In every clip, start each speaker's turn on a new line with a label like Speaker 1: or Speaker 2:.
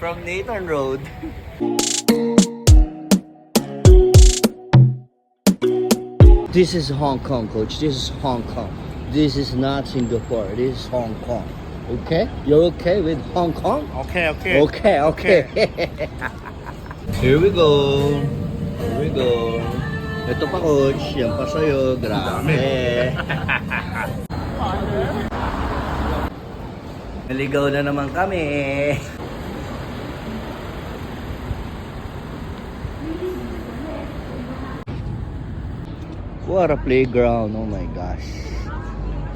Speaker 1: From Nathan Road. This is Hong Kong, coach. This is Hong Kong. This is not Singapore. This is Hong Kong. Okay? You're okay with Hong Kong?
Speaker 2: Okay, okay.
Speaker 1: Okay, okay. Here we go. Here we go. Ito pa, coach. Yan pa sa'yo. Grabe. Naligaw na naman kami. What a playground. Oh my gosh.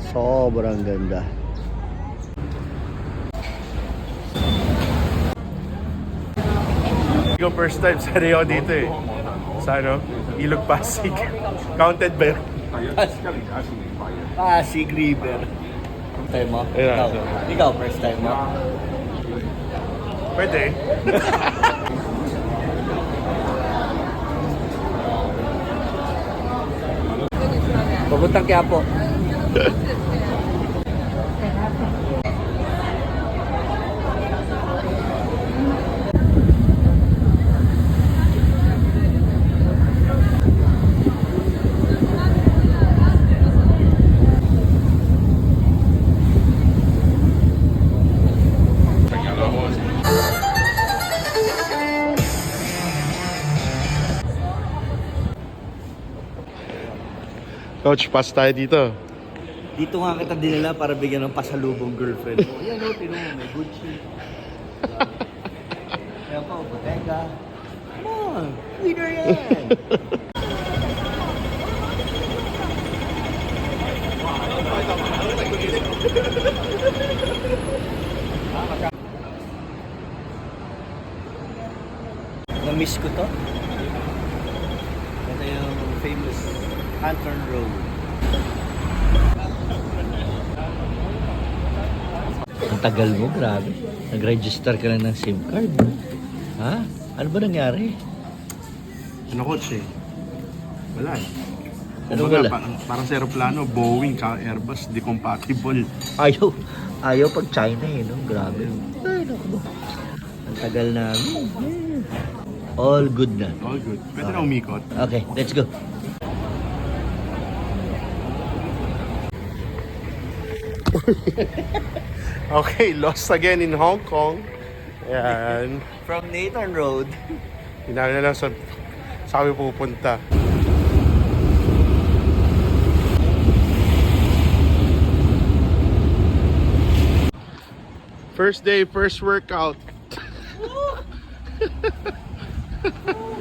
Speaker 1: Sobrang ganda.
Speaker 2: Ikaw first time sa Rio dito eh. Sa ano? Ilog Pasig. Counted ba yun?
Speaker 1: Pasig River. First time mo? Ikaw, ikaw first time mo?
Speaker 2: Pwede.
Speaker 1: Papuntang Quiapo.
Speaker 2: Coach, pass tayo dito.
Speaker 1: Dito nga kita dinala para bigyan ng pasalubong girlfriend. Yan o, tinuha mo, may Gucci. Kaya pa, o, Bottega. Come on, winner yan. Na-miss ko to. Ito yung famous Lantern Road. Ang tagal mo, grabe. Nag-register ka na ng SIM card. Ha? Ano ba nangyari?
Speaker 2: Ano coach eh? Wala eh.
Speaker 1: Ano
Speaker 2: Kumbaga,
Speaker 1: wala?
Speaker 2: Parang, parang sa aeroplano, Boeing, ka Airbus, di compatible.
Speaker 1: Ayaw. Ayaw pag China eh, no? Grabe. Ay, naku. Ang tagal namin. All good na.
Speaker 2: All good. Pwede na umikot.
Speaker 1: Okay, let's go.
Speaker 2: Okay, lost again in Hong Kong. Ayan.
Speaker 1: From Nathan Road.
Speaker 2: Hinali na lang sa sa kami pupunta. First day, first workout.